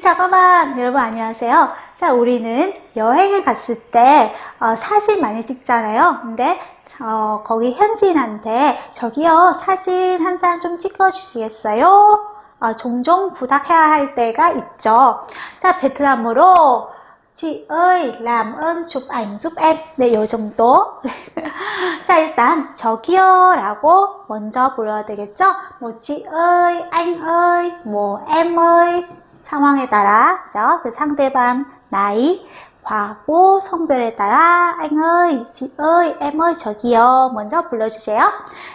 잠깐만 여러분 안녕하세요. 자 우리는 여행을 갔을 때 어, 사진 많이 찍잖아요. 근데 어, 거기 현지인한테 저기요 사진 한 장 좀 찍어 주시겠어요? 어, 종종 부탁해야 할 때가 있죠. 자 베트남어로 chị ơi làm ơn chụp ảnh giúp em 네, 요 정도 자 일단 저기요 라고 먼저 불러야 되겠죠 뭐 chị ơi 뭐 ơi 상황에 따라 그죠? 그 상대방 나이 과고 성별에 따라 ơi, em ơi 저기요 먼저 불러주세요.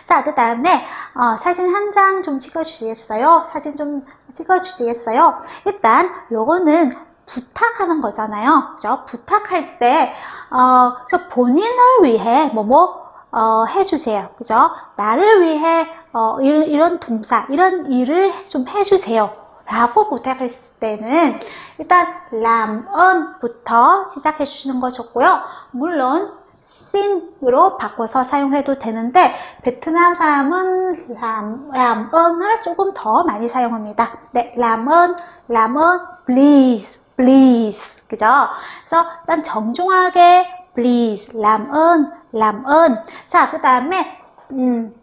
자, 그 다음에 어, 사진 한 장 좀 찍어주시겠어요? 사진 좀 찍어주시겠어요? 일단 요거는 부탁하는 거잖아요. 그죠? 부탁할 때 어, 저 본인을 위해 뭐뭐 어, 해주세요. 그죠? 나를 위해 어, 이런, 이런 동사, 이런 일을 좀 해주세요. 라고 부탁했을 때는 일단 ơn 부터 시작해 주시는 거 좋고요. 물론 sin으로 바꿔서 사용해도 되는데 베트남 사람은 làm ơn 조금 더 많이 사용합니다. 네, làm ơn, please, please. 그죠? 그래서 일단 정중하게 please, làm ơn. 자, 그 다음에 음,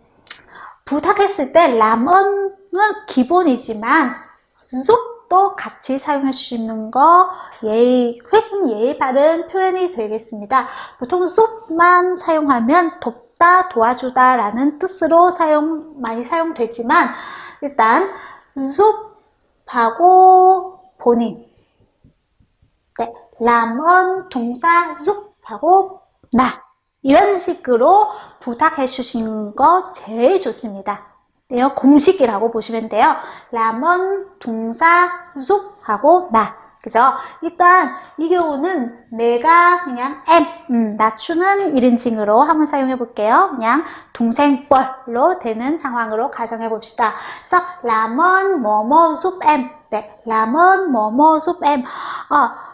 부탁했을 때 làm ơn 은 기본이지만 쑥도 같이 사용할 수 있는 거 예의, 훨씬 예의 바른 표현이 되겠습니다. 보통 쑥만 사용하면 돕다, 도와주다 라는 뜻으로 사용, 많이 사용되지만 일단 쑥하고 본인 네, ơn 동사 쑥하고 나 이런 식으로 부탁해 주시는 거 제일 좋습니다. 네요. 공식이라고 보시면 돼요. 라면 동사 쑥하고 나. 그죠? 일단 이 경우는 내가 그냥 em 음, 낮추는 1인칭으로 한번 사용해 볼게요. 그냥 동생 뻘로 되는 상황으로 가정해 봅시다. 그래서 라면 뭐뭐 giúp em. 네, 라면 뭐뭐 giúp em. 어,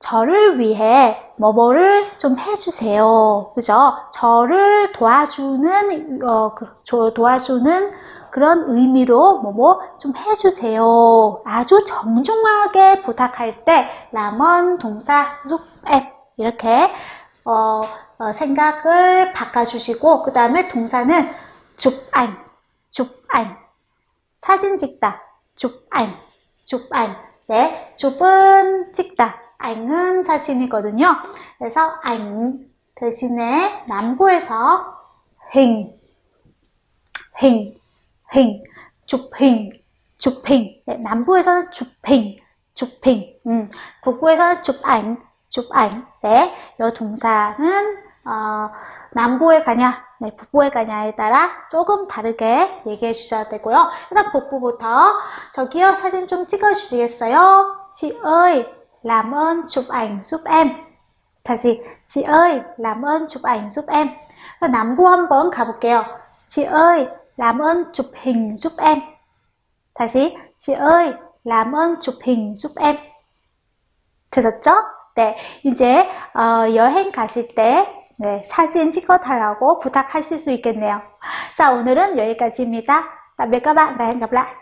저를 위해 뭐뭐를 좀 해주세요. 그죠? 저를 도와주는, 어, 그, 저 도와주는 그런 의미로 뭐뭐 좀 해주세요. 아주 정중하게 부탁할 때, 라먼 동사 giúp em. 이렇게, 어, 어, 생각을 바꿔주시고, 그 다음에 동사는 chụp ảnh. 사진 찍다, chụp ảnh. 네, chụp은 찍다. Ảnh 은 사진이거든요. 그래서 ảnh 대신에 hình, hình, chụp hình, chụp hình. 네, 남부에서는 chụp hình. 음, 북부에서는 chụp ảnh. 네, 이 동사는 어, 남부에 가냐, 네, 북부에 가냐에 따라 조금 다르게 얘기해 주셔야 되고요. 일단 북부부터 저기요 사진 좀 찍어 주시겠어요? ơi làm ơn chụp ảnh giúp em. 다시 chị ơi, làm ơn chụp ảnh giúp em. 남부 한번 가볼게요. chị ơi, làm ơn chụp hình giúp em. 다시 chị ơi, làm ơn chụp hình giúp em. 되셨죠? 네, 이제 어, 여행 가실 때 네, 사진 찍어달라고 부탁하실 수 있겠네요. 자, 오늘은 여기까지입니다. tạm biệt các bạn và hẹn gặp lại.